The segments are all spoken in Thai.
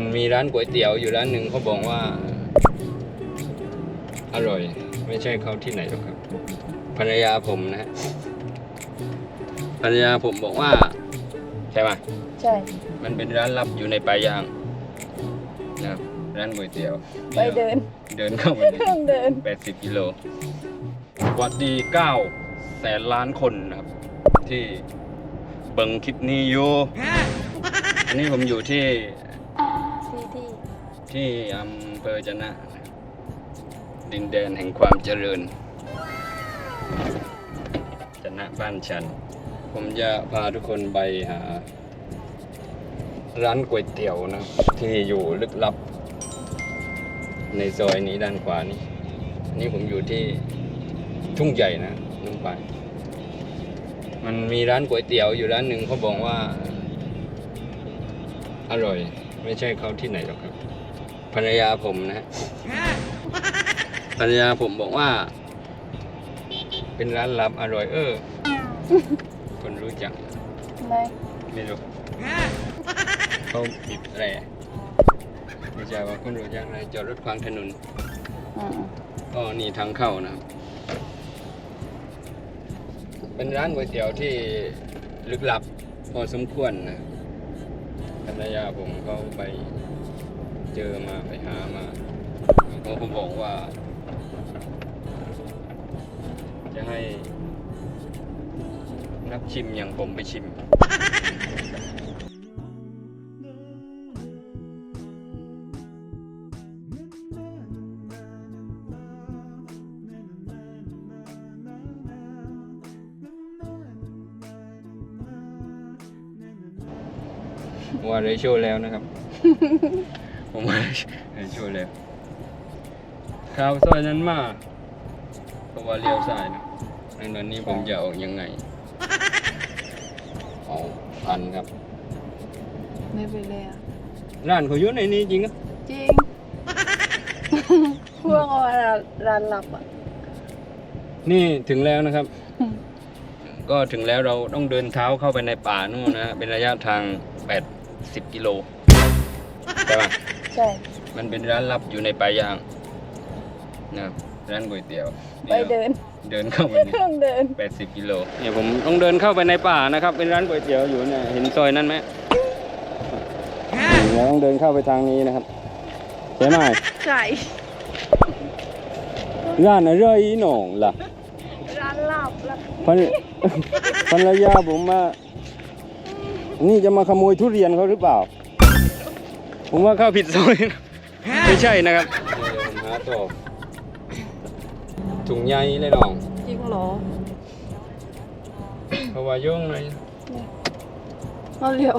มันมีร้านก๋วยเตี๋ยวอยู่ร้านหนึ่งเขาบอกว่า อร่อย ไม่ใช่เขาที่ไหนหรอกครับ ภรรยาผมนะฮะภรรยาผมบอกว่า ใช่ไหมใช่ มันเป็นร้านลับอยู่ในป่ายางนะครับร้านก๋วยเตี๋ยวไปเดิน เดินเข้าไปต้องเดิน80กิโลสวัสดี9แสนล้านคนนะครับ ที่เบิ่งคลิปนี้อยู่ อันนี้ผมอยู่ที่ที่ที่ ที่อำเภอจะนะดินแดนแห่งความเจริญจนะบ้านฉัน ผมจะพาทุกคนไปหา ร้านก๋วยเตี๋ยวนะที่อยู่ลึกลับ ในซอยนี้ด้านขวานี้นนี้ผมอยู่ที่ทุ่งใหญ่นะน้องไป มันมีร้านก๋วยเตี๋ยวอยู่ร้านหนึ่งเขาบอกว่า อร่อย ไม่ใช่เขาที่ไหนหรอกครับ ภรรยาผมนะฮะภรรยาผมบอกว่า เป็นร้านลับอร่อยเออ คนรู้จักไหนไม่รู้เขาบีบแตรไม่ใช่ว่าคนรู้จักอะไรจอดรถขวางถนนอืมก็นี่ทางเข้านะครับ เป็นร้านก๋วยเตี๋ยวที่ลึกลับพอสมควรนะภรรยาผมเขาไป เจอมาไปหามาเขาก็บอกว่า จะให้ นักชิมอย่างผมไปชิม ว่าได้โชว์แล้วนะครับ ผมว่าได้โชว์แล้วข่าวซอยนั้นมาเพราะว่าเลี้ยวซ้ายนะดังนั้นนี้ผมจะออกยังไงเอาพันครับ ไม่ไปเลยอะ ร้านเขาอยู่ในนี้จริงอะจริง พวกเอาร้านลับอะ นี่ถึงแล้วนะครับอืมก็ถึงแล้วเราต้องเดินเท้าเข้าไปในป่านู่นนะฮะเป็นระยะทาง 80กิโลใช่ปะใช่มันเป็นร้านลับอยู่ในป่ายางนะครับร้านก๋วยเตี๋ยวไปเดิน เดินเข้าไปนี่ต้องเดิน80กิโลเนี่ยผมต้องเดินเข้าไปในป่านะครับ เป็นร้านก๋วยเตี๋ยวอยู่เนี่ยเห็นซอยนั้นไหมเราต้องเดินเข้าไปทางนี้นะครับใช่ไหมใช่ร้านอะไรอีหนองล่ะร้านลับลับภรรภรรยาผมมา นี่จะมาขโมยทุเรียนเขาหรือเปล่า ผมว่าเข้าผิดซอยนะไม่ใช่นะครับผมหาต่อถุงใหญ่เลยน้อง จริงเหรอเพราะว่าโย่งเลยเอาเร็ว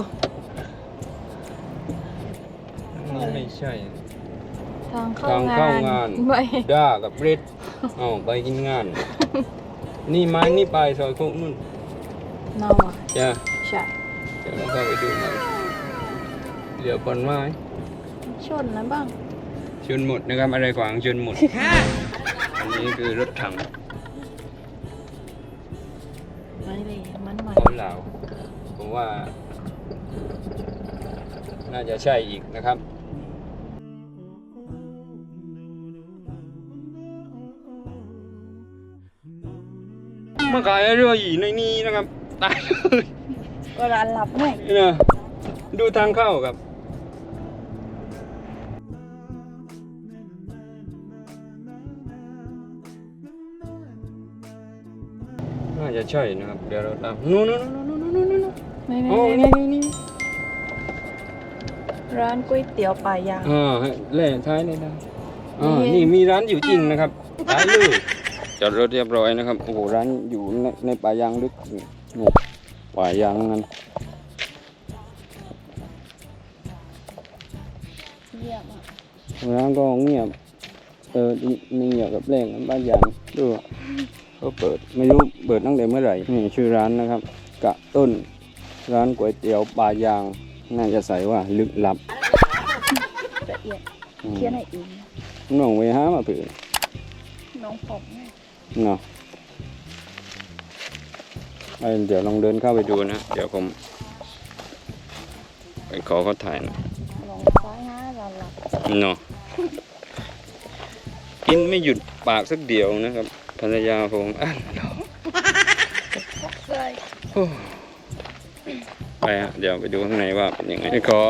นี่ไม่ใช่ ทางเข้าทางเข้างานไม่ด้ากับเบรดอ๋อไปกินงาน นี่ไม้นี่ไปซอยโคกนุ่นเน่าอะจ้ะใช่เดี๋ยวเราเข้าไปดูหน่อย เหลือคนไม้ชนนะบ้าง ชนหมดนะครับอะไรขวางชนหมด อันนี้คือรถถังไม่เลยมันใหม่ของเหลาผมว่า น่าจะใช่อีกนะครับมาขายเรืออีในนี้นะครับตายเลยก็ร้านลับไงนี่นะดูทางเข้าครับ จะใช่นะครับ เดี๋ยวเราตามนู่นนู่นนู่นนู่นนู่นนู่นไม่โอ้ไม่นี่ไม่นี่นี่ร้านก๋วยเตี๋ยวป่ายาง อ่าเล่ท้ายเลยนะอ่านี่ นี่มีร้านอยู่จริงนะครับท้ายเลยจอดรถเรียบร้อยนะครับโอ้โหร้านอยู่ในในป่ายางลึกนี่นี่ป่ายางนั้น เยี่ยมอะร้านก็เงียบ เออนี่เงียบกับแรงบ้านยางดูเขาเปิดไม่รู้เปิดตั้งแต่เมื่อไหร่นี่ชื่อร้านนะครับ กะต้นร้านก๋วยเตี๋ยวป่ายาง น่าจะใส่ว่าลึกลับละเอียดอืมเขียนให้เองน้องไปหามาเผื่อน้องผมไงเนาะเอ้ยเดี๋ยวลองเดินเข้าไปดูนะ เดี๋ยวผมไปขอเขาถ่ายหนะลองซ้ายง่ายเราหลับเนาะกินไม่หยุดปากสักเดียวนะครับ ภรรยาผมอ่านเนาะใส่โอ้ไปฮะเดี๋ยวไปดูข้างในว่าเป็นยังไงขอ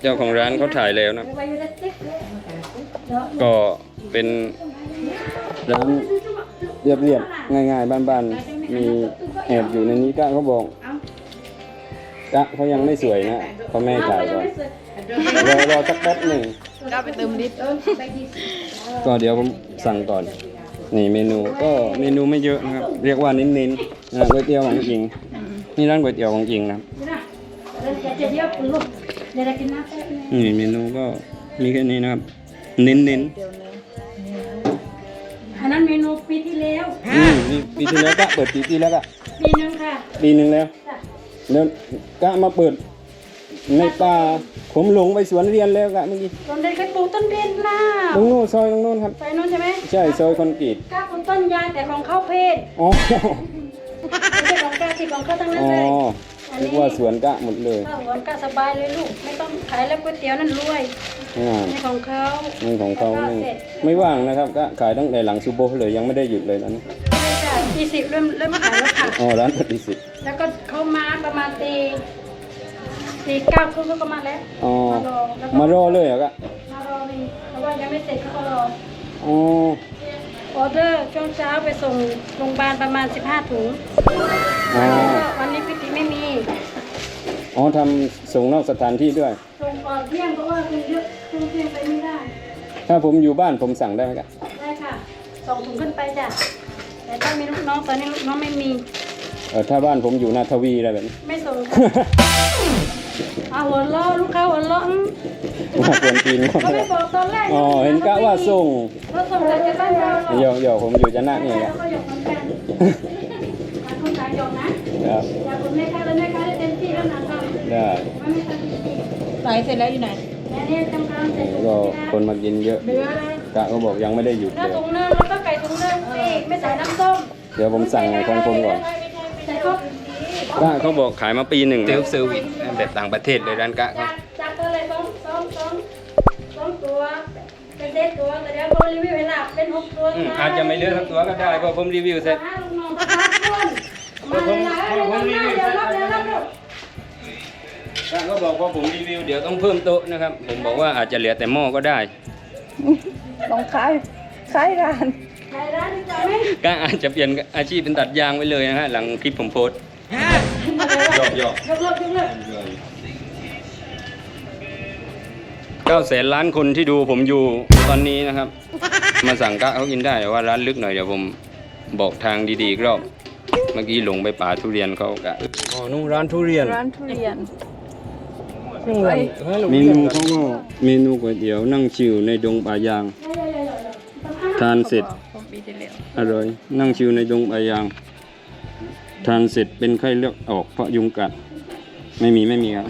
เจ้าของร้านเขาถ่ายแล้วนะ ก็เป็นร้านเรียบๆง่ายๆ บ้านๆ มีแอบอยู่ในนี้ก้าเขาบอกก้าเขายังไม่สวยนะเขาไม่ให้ถ่ายก่อนรอรอสักแป๊บหนึ่งก็ไปเติมลิตรก็เดี๋ยวผมสั่งก่อน นี่เมนูก็เมนูไม่เยอะนะครับ เรียกว่าเน้นๆนะก๋วยเตี๋ยวของจริง นี่ร้านก๋วยเตี๋ยวของจริงนะนี่เมนูก็มีแค่นี้นะครับ เน้นๆเดี๋ยวนึงอันนั้นเมนูปีที่แล้วอืมนี่ปีที่แล้วก็เปิดปีที่แล้วก็ปีนึงค่ะ ปีหนึ่งแล้วแล้วก็มาเปิด ในป่าผมหลงไปสวนเรียนแล้วกะเมื่อกี้ตอนเด็กเคยปลูกต้นเบนล่ะตรงโน้นซอยตรงโน้นครับไปนู้นใช่ไหมใช่ซอยคอนกรีตกล้าปลูกต้นยางแต่ของเข้าเพศอ๋อไม่ใช่ของกล้าที่ของเข้าทั้งนั้นอ๋อเลยนึกว่าสวนกะหมดเลยถ้าหวนกล้าสบายเลยลูกไม่ต้องขายแล้วก๋วยเตี๋ยวนั่นรวยงานนี่ของเขานี่ของเขาแล้วก็นี่เสร็จไม่ว่างนะครับก็ขายตั้งแต่หลังซูโบเลยยังไม่ได้หยุดเลยนั้นใช่จ้ะยี่สิบเริ่มเริ่มขายแล้วค่ะอ๋อร้านปฏิสิทธิ์แล้วก็เขามาประมาณตี ตีเก้าครึ่งก็มาแล้วอ๋อมารอแล้วก็มารอเลยเหรอกะมารอนี่เพราะว่ายังไม่เสร็จเขาก็รออ๋อออเดอร์ช่วงเช้าไปส่งโรงพยาบาลประมาณ 15 ถุงอ๋อวันนี้พิธีไม่มีอ๋อทำส่งนอกสถานที่ด้วย ส่งก่อนเที่ยงเพราะว่าคุณเยอะคุณเที่ยงไปไม่ได้ ถ้าผมอยู่บ้านผมสั่งได้ไหมกะได้ค่ะสองถุงขึ้นไปจ้ะแต่ถ้ามีลูกน้องตอนนี้ลูกน้องไม่มี เออถ้าบ้านผมอยู่นาทวีอะไรแบบนี้ ไม่ส่งค่ะ เอาหัวล้อลูกค้าหัวล้ออืมว่าควรกินเขาไม่บอกตอนแรกอ๋อเห็นกะว่าส่งเราส่งจากจะบ้านเราหรอกเดี๋ยวเดี๋ยวผมอยู่จะนั่เนี่ยแล้กะวก็หยอกเหมือนกันต่างคนต่างหยอกนะครับอย่าคนแม่ค้าแล้วแม่ค้าได้เต็มที่แล้วนะก็ได้ไม่ไม่ทันทีใส่เสร็จแล้วอยู่ไหนแม่นี่ทำการเสร็จก็คนมากินเยอะเหลืออะไรกะก็บอกยังไม่ได้หยุดเนื้เลอยถุงนึงแล้วก็ไก่ถุงนึงอีกไม่ใส่น้ำส้มเดี๋ยวผมสั่งของผมก่อน ใส่ครบ กะเขาบอกขายมาปีหนึ่งเซลฟ์เซอร์วิสแบบต่างประเทศเลยร้านกะเขาจากจากตัวอะไรสองสองสองสองตัวเป็นเจ็ดตัวแต่เดี๋ยวเขารีวิวให้หลับเป็นหกตัวอืมอาจจะไม่เลือกทั้งตัวก็ได้เพราะผมรีวิวเสร็จห้าลูกน้องก็สามคนมาเลยนะเดี๋ยวรับเดี๋ยวรับเดี๋ยวรับเดี๋ยวกะเขาบอกว่าผมรีวิวเดี๋ยวต้องเพิ่มโต๊ะนะครับ ผมบอกว่าอาจจะเหลือแต่หม้อก็ได้ลองคล้ายคล้ายร้านใครร้านดีใจไหมก็อาจจะเปลี่ยนอาชีพเป็นตัดยางไว้เลยนะฮะหลังคลิปผมโพสต์ หยอกหยอกยกเลิกยกเลิกเก้าแสนล้านคนที่ดูผมอยู่ตอนนี้นะครับ มาสั่งกะเขากินได้แต่ว่าร้านลึกหน่อยเดี๋ยวผมบอกทางดีๆอีกรอบ เมื่อกี้หลงไปป่าทุเรียนเขากะอ๋อนู่นร้านทุเรียนร้านทุเรียน เมนูเขาก็เมนูก๋วยเตี๋ยวนั่งชิวในดงป่ายาง ทานเสร็จองปีที่แล้วอร่อยนั่งชิวในดงป่ายาง ทานเสร็จเป็นไข้เลือดออกเพราะยุงกัด ไม่มีไม่มีครับ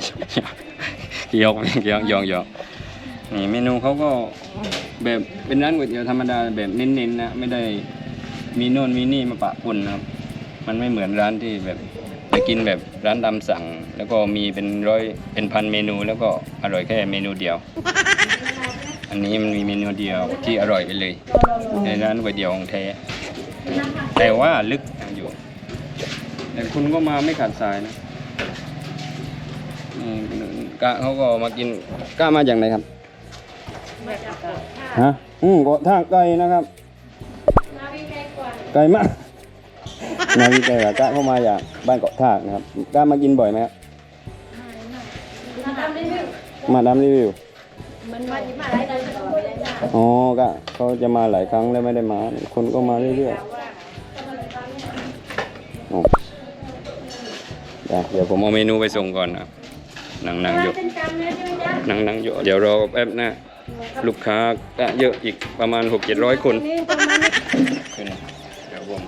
ยอกยอกยอกยอกนี่เมนูเขาก็แบบเป็นร้านก๋วยเตี๋ยวธรรมดาแบบเน้นๆนะไม่ได้มีโน่นมีนี่มาปะปนนะครับ มันไม่เหมือนร้านที่แบบไปกินแบบร้านตามสั่ง แล้วก็มีเป็นร้อยเป็นพันเมนูแล้วก็อร่อยแค่เมนูเดียว อันนี้มันมีเมนูเดียวที่อร่อยไปเลย ในร้านก๋วยเตี๋ยวของแท้แต่ว่าลึก แต่คุณก็มาไม่ขาดสายนะนี่กะเขาก็มากินกะมาจากไหนครับฮะอืมก็ทางไกลนะครับนาวิไกลกว่าไกลมาก นาวิไกลกว่ากะเข้ามาจากบ้านเกาะทากนะครับกะมากินบ่อยไหมครับมาทำรีวิวมาดามรีวิวมันมาที่มาหลายเดือนก็ไม่ได้จ้ะอ๋อกะเขาจะมาหลายครั้งแล้วไม่ได้มา คนก็มาเรื่อยๆ อ๋อได้เดี๋ยวผมเอาเมนูไปส่งก่อนนะนั่งนั่งอยู่เยอะนั่งนั่งอยู่เดี๋ยวรอแป๊บนะลูกค้าก็เยอะอีกประมาณหกเจ็ดร้อยคนเดี๋ยวผม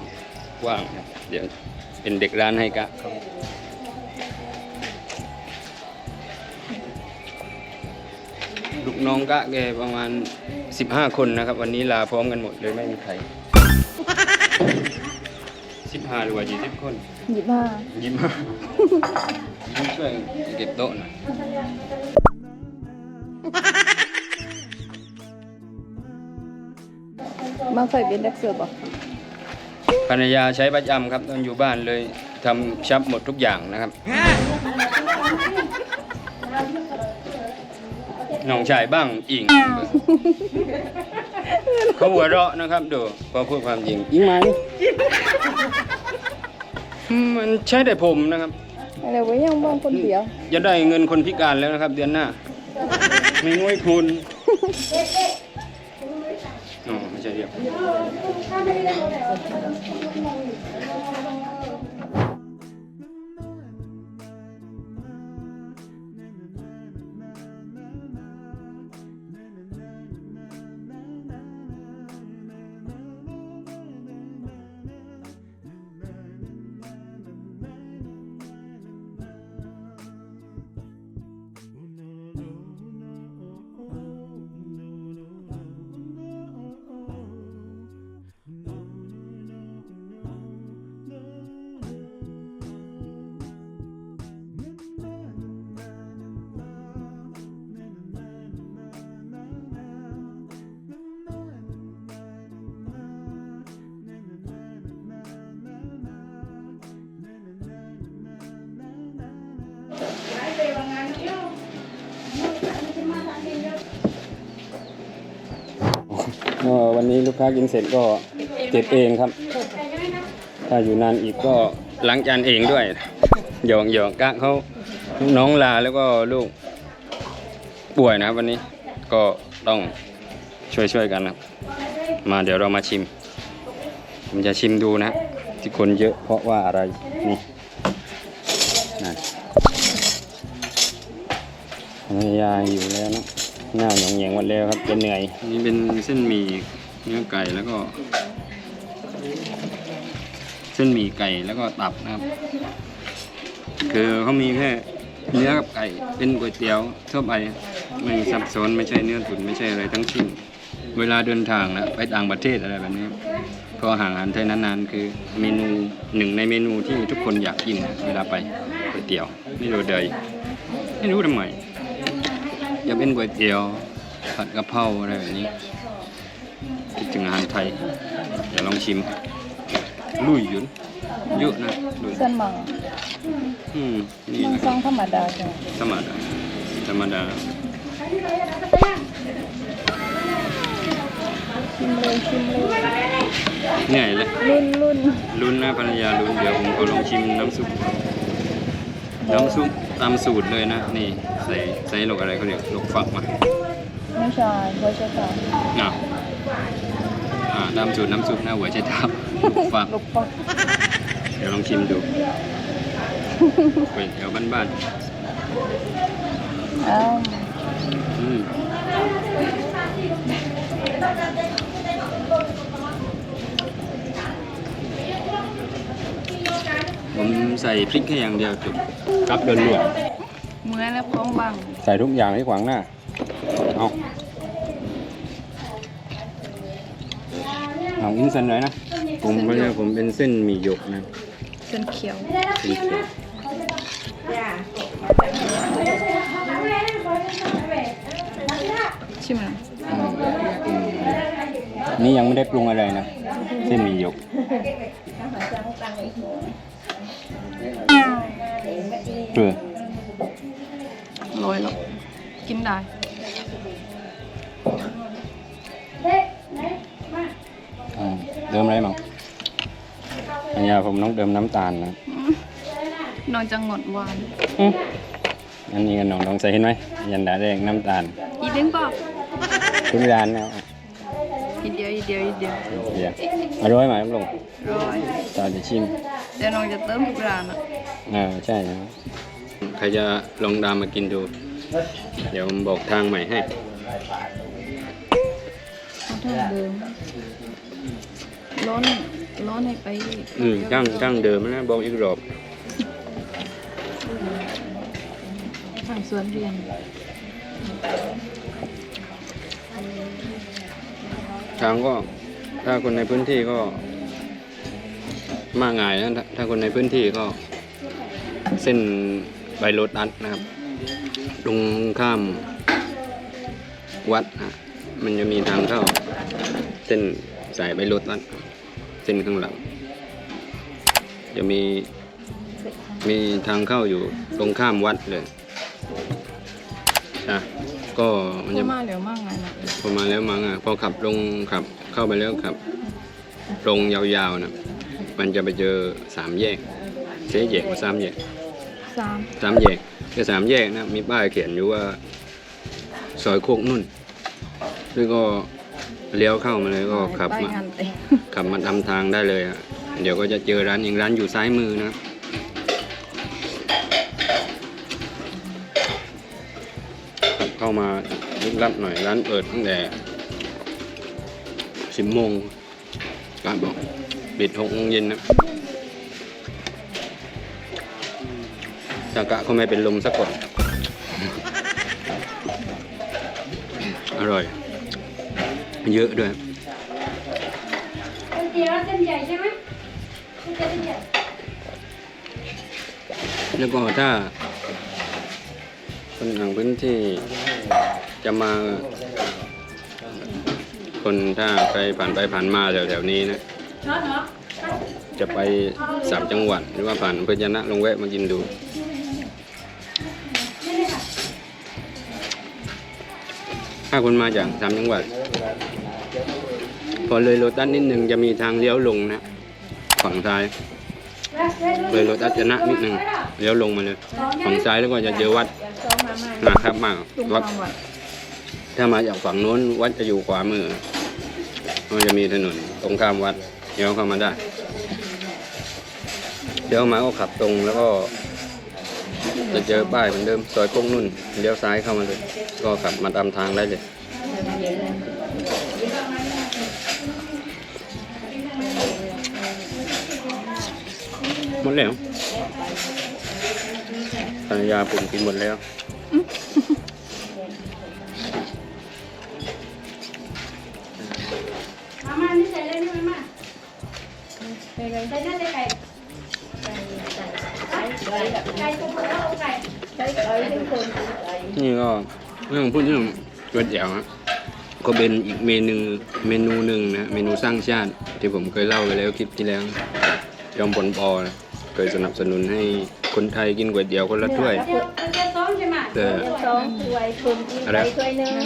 ว่างเดี๋ยวเป็นเด็กร้านให้กะเขาลูกน้องกะแกประมาณสิบห้าคนนะครับ วันนี้ลาพร้อมกันหมดเลยไม่มีใคร ห้าหรือว่ายี่สิบคนหยิบมายิ้ม ยิ้มช่วยเก็บโต๊ะหน่อยมาเคยเป็นนักเสือบอกภรรยาใช้ประจำครับตอนอยู่บ้านเลยทำชับหมดทุกอย่างนะครับ น้องชายบ้างอิง เขาหัวเราะนะครับดูพอพูดความจริงอิงไหมอื มมันใช้แต่ผมนะครับอะไรไว้ยังบ้างคนเดียว จะได้เงินคนพิการแล้วนะครับ เดือนหน้า ไม่น้อยคุณอ๋อไม่ใช่เรียก กค้ากินเสร็จก็เก็บเองครับ ถ้าอยู่นานอีกก็ล้างจานเองด้วยหยอกหยอกกะเขาน้องลาแล้วก็ลูกป่วยนะครับวันนี้ก็ต้องช่วยช่วยกันนะครับ มาเดี๋ยวเรามาชิม ผมจะชิมดูนะ ที่คนเยอะเพราะว่าอะไรนี่นั่นภรรยาอยู่แล้วนะหน้าหยองหยงหมดแล้วครับเป็นเหนื่อยนี่เป็นเส้นหมี่ เนื้อไก่แล้วก็ เส้นหมี่ไก่แล้วก็ตับนะครับ คือเขามีแค่เนื้อกับไก่เป็นก๋วยเตี๋ยวทั่วไปไม่ซับซ้อนไม่ใช่เนื้อตุ๋นไม่ใช่อะไรทั้งสิ้นเวลาเดินทางนะไปต่างประเทศอะไรแบบนี้พอห่างหันไทยนานๆ คือเมนูหนึ่งในเมนูที่ทุกคนอยากกินเวลาไปก๋วยเตี๋ยวไม่รู้เลยไม่รู้ทำไมอยากเป็นก๋วยเตี๋ยวผัดกะเพราอะไรแบบนี้ คิดถึงอาหารไทย เดี๋ยวลองชิม ลุยอยุนเยอะนะลุยเส้นมังอืมนี่มังนะซองธรรมดาจ้ะธรรมดาธรรมดาชิมเลยชิมเลยเหนื่อยเลยรุ่นรุ่นลุ้นนะภรรยาลุ้นเดี๋ยวผมก็ลองชิมน้ำซุป น้ำซุปตามสูตรเลยนะ นี่ใส่ใส่ลูกอะไรเขาเรียกลูกฝักมาไม่ใช่หัวใช่ค่ะอะ อ่าตามสูตรน้ำซุปหน้าหัวใจเท้าลูกฝัก ลูกปักเดี๋ยวลองชิมดูก๋วยเตี๋ยวบ้านอ้าวๆอืมผมใส่พริกแค่อย่างเดียวจบกับเดินหลวงเมื่อแล้วพร้อมบัง ใส่ทุกอย่างที่ขวางหน้า เอา เอาอินเซนเลยนะ ผมเพราะว่าผมเป็นเส้นหมี่หยกนะเส้นเขียวเส้นเขียวชิมเลยนี่ยังไม่ได้ปรุงอะไรนะ เส้นหมี่หยกเออโรยแล้วกินได้ เติมอะไรมั้งอันนี้ผมต้องเติมน้ำตาลนะอืมน้องจะงดหวานอืมอันนี้กันน้องต้องใส่เห็นไหมยันดาแดงน้ำตาลอีเด้งเปล่าทุกร้านนะอีเดียวอีเดียวอีเดียวเดี๋ยวอร่อยไหมครับลุงร้อยตอนจะชิมเดี๋ยวน้องจะเติมทุกร้านอะอ่าใช่นะใครจะลองดามมากินดู เดี๋ยวผมบอกทางใหม่ให้ ร้อนร้อนให้ไปอีกอืมตั้งตั้งเดิมนะบอกอีกรอบทางสวนเรียนทางก็ถ้าคนในพื้นที่ก็มาง่ายนะถ้าถ้าคนในพื้นที่ก็ เส้นใบโรดอัดนะครับตรงข้ามวัดนะมันจะมีทางเข้าเส้นสายไปรถวัด เส้นข้างหลัง จะมีมีทางเข้าอยู่ตรงข้ามวัดเลยนะก็มันเข้าจะมาเร็วมากไงนะพอมาแล้วมาอะพอขับลงขับเข้าไปแล้วขับตรงยาวๆนะมันจะไปเจอสามแยกเสียแยกว่าสามแยกสามสามแยกแค่สามแยกนะมีป้ายเขียนอยู่ว่าซอยโคกนุ่นแล้วก็ เลี้ยวเข้ามาเลยก็ขับไปมางานเต็มขับมาทำทางได้เลยอะเดี๋ยวก็จะเจอร้านอีกร้านอยู่ซ้ายมือนะขับเข้ามาลึกลับหน่อยร้านเปิดตั้งแต่สิบโมงการบอกปิดหกโมงเย็นนะสากะเขาไม่เป็นลมสักคนอร่อย เยอะด้วยก๋วยเตี๋ยวเส้นใหญ่ใช่ไหมก๋วยเตี๋ยวเส้นใหญ่แล้วก็ถ้าคนทางพื้นที่จะมา คนถ้าไปผ่านไปผ่านมาแถวๆนี้นะเนาะเนาะจะไปสามจังหวัดหรือว่าผ่านอำเพื่อจะนะลองแวะมากินดู ถ้าคนมาจากสามจังหวัด พอเลยโรตัสนิดหนึ่งจะมีทางเลี้ยวลงนะฝั่งซ้าย เลยโรตัสจะนะนิดหนึ่งเลี้ยวลงมาเลยฝั่งซ้ายแล้วก็จะเจอวัดมาใหม่นะครับมาวัดความวัด ถ้ามาจากฝั่งโน้นวัดจะอยู่ขวามือมันจะมีถนนตรงข้ามวัดเลี้ยวเข้ามาได้เลี้ยวมาก็ขับตรงแล้วก็ จะเจอป้ายเหมือนเดิมซอยโค้งนุ่นเลี้ยวซ้ายเข้ามาเลย ก็ขับมาตามทางได้เลย หมดแล้วภรรยาผมกินหมดแล้วมามานี่ใส่เลยนี่มามาไปกลใส่นั่นเลยไก่ไก่ตัวผู้เอาไก่ไกลทุกค นี่ก็เรื่องพูดเรื่องก๋วยเตี๋ยวก็เป็นอีกเมนูเมนูหนึ่งนะเมนูสร้างชาติ ที่ผมเคยเล่าไปแล้วคลิปที่แล้ว ยอมผลปอนะเคยสนับสนุนให้คนไทยกินก๋วยเตี๋ยวคนละถ้วยเดี๋ยวเดียวซ้อมใช่ไหมแต่องถ้วยนกินไปถ้วยหนึง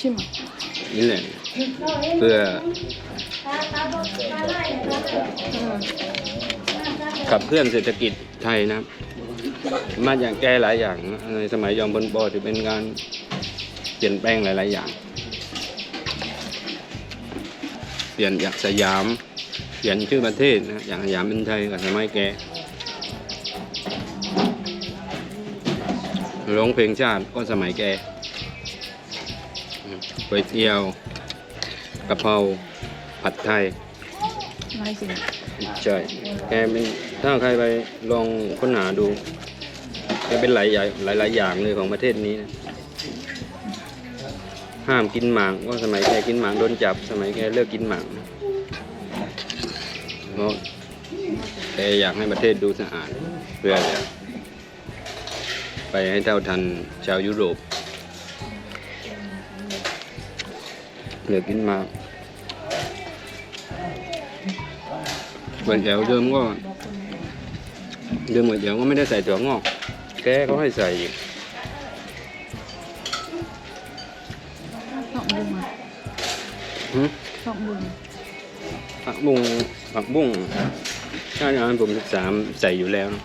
ชิมอะนี่แหละเพื่อ ขับเคลื่อนเศรษฐกิจไทยนะครับ มาอย่างแก้หลายอย่างนะในสมัยยอมพลปอถือเป็นการเปลี่ยนแปลงหลาย ๆ อย่าง เปลี่ยนจากสยามเปลี่ยนชื่อประเทศนะอย่างสยามเป็นไทยกับสมัยแกร้องเพลงชาติก็สมัยแกอืมก๋วยเตี๋ยวกะเพราผัดไทยหลายสิ่งใช่แกเป็น ถ้าใครไปลองค้นหาดูแกเป็นหลายอย่างหลายหลาย ๆ อย่างเลยของประเทศนี้นะห้ามกินหมากก็สมัยแกกินหมากโดนจับ สมัยแกเลิกกินหมากเพราะแกอยากให้ประเทศดูสะอาดเพื่อจะไปให้เท่าทันชาวยุโรปเลิกกินหมากก๋วยเตี๋ยวเดิมก็ เดิมก๋วยเตี๋ยวก็ไม่ได้ใส่ถั่วงอกแกก็ให้ใส่อีกสองบุ้งอะหึสองบุ้งผักบุ้งผักบุ้งถ้าอย่างนั้นผมศึกษาใส่อยู่แล้วนะ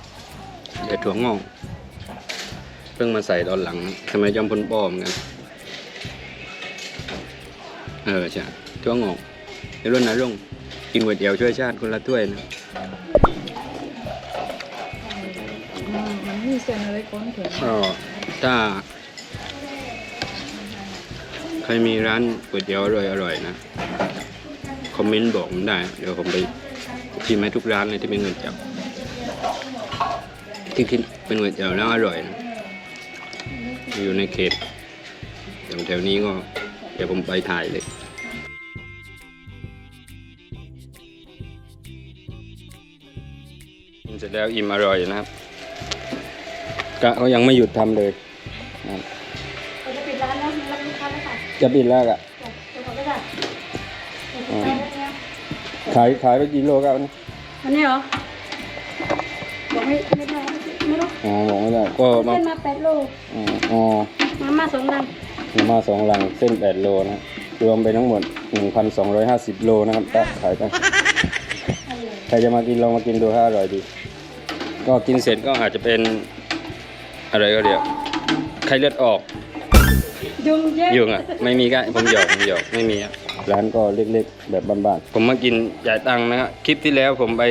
แต่ถั่วงอก เพิ่งมาใส่ตอนหลังนะสมัยจอมพลป้อมอนกันเออใช่ถั่วงอกในรุ่นนะรุ่งกินก๋วยเตี๋ยวช่วยชาติคนละถ้วยนะ ก็ถ้า ใครมีร้านก๋วยเตี๋ยวอร่อยอร่อยนะ คอมเมนต์บอกผมได้ เดี๋ยวผมไปชิมให้ทุกร้านเลยที่เป็นก๋วยเตี๋ยวที่คิดเป็นก๋วยเตี๋ยวแล้วอร่อยนะอยู่ในเขตอย่างแถวนี้ก็เดี๋ยวผมไปถ่ายเลยกินเสร็จแล้วอิ่มอร่อยนะครับ กะก็ยังไม่หยุดทำเลยนะครับเราจะปิดร้านแล้วรับลูกค้าแล้วค่ะจะปิดแล้วอะจะบอกก็ได้อ๋อขายขายไปกี่โลครับวันนี้อันนี้เหรอบอกไม่ไม่ได้ไม่รู้อ๋อบอกไม่ได้ก็มาเส้นมาแปดโลอ๋ออ๋อมาม่าสองลังมาสองลังเส้นแปดโลนะรวมไปทั้งหมดหนึ่งพันสองร้อยห้าสิบโลนะครับตะขายไปใครจะมากินลองมากินดูถ้าอร่อยดี ก็กินเสร็จก็อาจจะเป็น อะไรก็เรียกไข้เลือดออกยุงเยอะยุงอะ ไม่มีก็ผมหยอกผมหยอกไม่มีอะร้านก็เล็กๆ แบบบ้านๆ ผมมากินจ่ายตังค์นะครับคลิปที่แล้วผมไป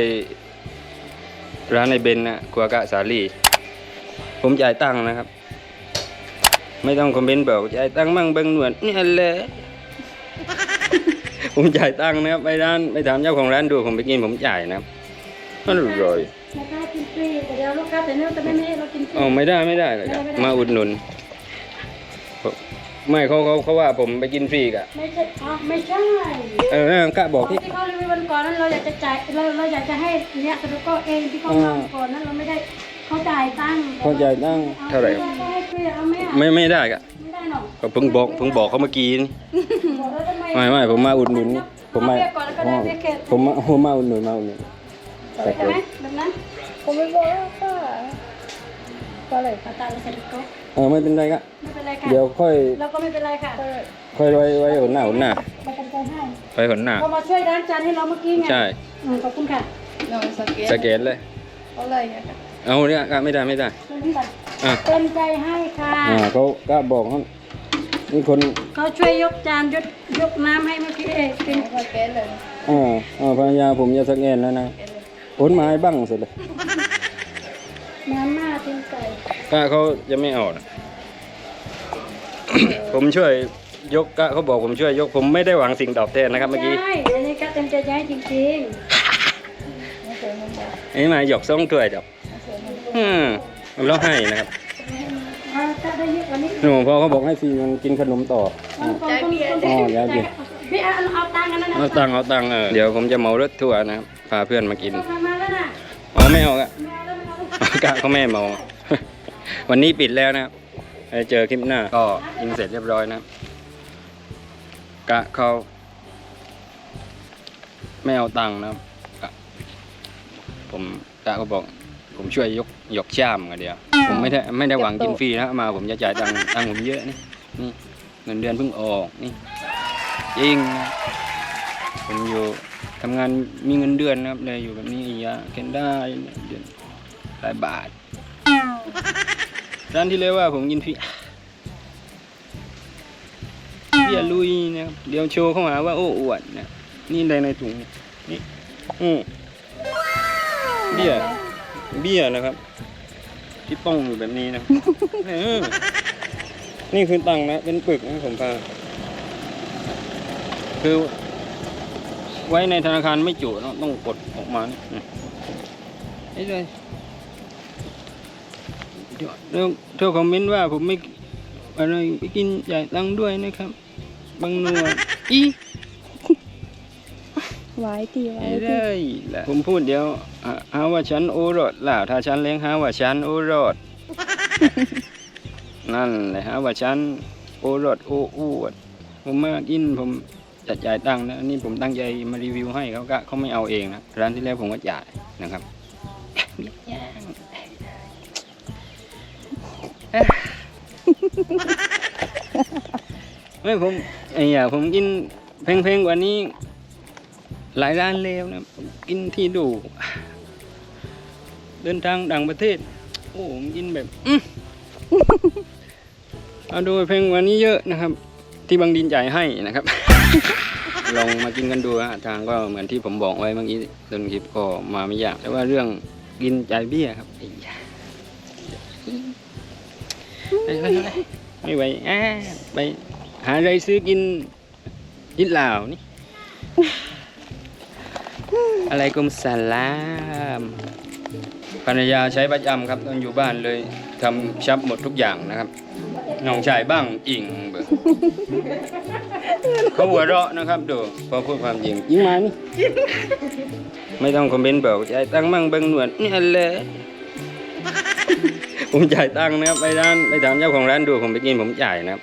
ร้านในเบนนะครัวกะสาลี ผมจ่ายตังค์นะครับ ไม่ต้องคอมเมนต์บอกจ่ายตังค์มั่งเบิ้งหนวดนี่แหละผมจ่ายตังค์นะครับไปร้านไปถามเจ้าของร้านดูผมไปกินผมจ่ายนะครับมันอร่อย ค้าแต่เนี่ยจะไม่ให้เรากินฟรี อ๋อไม่ได้ไม่ได้เลยครับไม่ได้ มาอุดหนุน ไม่เขาเขาเขาว่าผมไปกินฟรีกะไม่ใช่อ๋อไม่ใช่เออนั่นกะบอกที่ ที่เขารีวิววันก่อนนั้นเราอยากจะจ่ายเราเราอยากจะให้เนี่ยสรุปก็เองที่เขาอ่าทำก่อนนั้นเราไม่ได้เขาจ่ายตังค์เขาจ่ายตังค์เท่าไหร่อก็ให้ฟรีเอาไหมอะไม่ไม่ได้กะไม่ได้หรอกก็เพิ่งบอกเพิ่งบอกเขาเมื่อกี้นี่บอกแล้วทำไมไม่ไม่ผมมาอุดหนุน ผมมาเอเรียกก่อนแล้วก็ได้เรียกเกตผมมาผมมาอุดหนุนมาอุดหนุนใช่ไหมแบบนั้น ผมไม่บอกแล้วค่ะก็เลยเอาตังค์ใส่กระเป๋าเออไม่เป็นไรครับไม่เป็นไรค่ะเดี๋ยวค่อยเราก็ไม่เป็นไรค่ะค่อยไว้ไว้หนหน้าหนหน้าไปกันใจให้ไปหนหน้าเขามาช่วยล้างจานให้เราเมื่อกี้ไงใช่อืมขอบคุณค่ะนอนสเก็ตสเกตเลยเขาเลยอะค่ะเอาเนี่ยก็ไม่ได้ไม่ได้ช่วยนี่ก่อนอะเต็มใจให้ค่ะอ่าเขาก็บอกเขานี่คนเขาช่วยยกจานยกยกน้ำให้เมื่อกี้เองกินสเก็ตเลยอ่าอ่าภรรยาผมจะสแกนแล้วนะโอนมาให้บ้างเสร็จเลย น้ำมาตีนไก่ก็เขาจะไม่เอานะ ผมช่วยยกก็เขาบอกผมช่วยยกผมไม่ได้หวังสิ่งตอบแทนนะครับเมื่อกี้ ใช่อันนี้ก็เต็มใจจะให้จริงไม่เคยมันบอกอันนี้มาหยอกซ่องถ้วยดอกไม่เคยมันบอกอืมแล้วให้นะครับๆเอาถ้าได้เยอะกว่านี้หนูพอเขาบอกให้ฟรีมันกินขนมต่อ มันคงต้องมีคนอ๋อย้ายเปลี่ยนพี่เอาเอาตังค์กันนะนะเอาตังค์เอาตังค์เออเดี๋ยวผมจะเหมารถทัวร์นะครับพาเพื่อนมากินต้องทำมาแล้วนะอ๋อไม่เอาอะ กะเขาแม่เมา วันนี้ปิดแล้วนะครับไปเจอคลิปหน้า ก็กินเสร็จเรียบร้อยนะครับกะเขาไม่เอาตังค์นะครับกะผมกะเขาบอก ผมช่วยยกยกช่ามกันเดียว ผมไม่ได้ไม่ได้หวังกินฟรีนะมาผมจะจ่ายตังค์ตังค์ผมเยอะนี่นี่เงินเดือนเพิ่งออกนี่จริงนะผมอยู่ทำงานมีเงินเดือนนะครับเลยอยู่แบบนี้อย่าเกินได้เดือน หลายบาทร้านที่เลยว่าผมกินฟรีเบียร์ลุยนะครับเดี๋ยวโชว์เข้ามาว่าโอ้อวดนะนี่ในในถุงนี่อืมเบียร์เบียร์นะครับ ที่ป้องอยู่แบบนี้นะนี่คือตังนะ เป็นปึกนะผมพาคือ ไว้ในธนาคารไม่จุต้องกดออกมานี่อืมนี่เลย เดี๋ยวเดี๋ยวเธอคอมเมนต์ว่าผมไม่อะไรไปกินจ่ายตังค์ด้วยนะครับ บางหนวดอีไว้ตีไว้ไม่ได้ละผมพูดเดี๋ยวอะหาว่าฉันโอรสล่ะถ้าฉันเลี้ยงหาว่าฉันโอรส นั่นแหละหาว่าฉันโอรสโออวด ผมมากินผมจะจ่ายตังค์นะอันนี้ผมตั้งใจมารีวิวให้เขาก็เขาไม่เอาเองนะร้านที่แล้วผมก็จ่ายนะครับ ไม่ผมไอ้อย่าผมกินแพงๆกว่านี้ หลายร้านแล้วนะผมกินที่ดู เดินทางต่างประเทศ โอ้ผมกินแบบอื้อเอาดูแพงกว่านี้เยอะนะครับ ที่บางดินจ่ายให้นะครับ ลองมากินกันดูฮะทางก็เหมือนที่ผมบอกไว้เมื่อกี้ต้นคลิปก็มาไม่ยากแต่ว่าเรื่องกินจ่ายเบี้ยครับไอ้ยา ไปไปไปไม่ไหวอ่าไปหาอะไรซื้อกินอิดลานี่ อะไรกุมสลามภรรยาใช้ประจำครับตอนอยู่บ้านเลยทำชับหมดทุกอย่างนะครับน้องชายบ้างอิงเบิกเขาหัวเราะนะครับดูพอพูดความจริงยิงมานี่ไม่ต้องคอมเมนต์บอกจ่ายตังมั่งเบิ่งหนวดนี่แหละ ผมจ่ายตังค์นะครับไปร้านไปถามเจ้าของร้านดูผมไปกินผมจ่ายนะครับ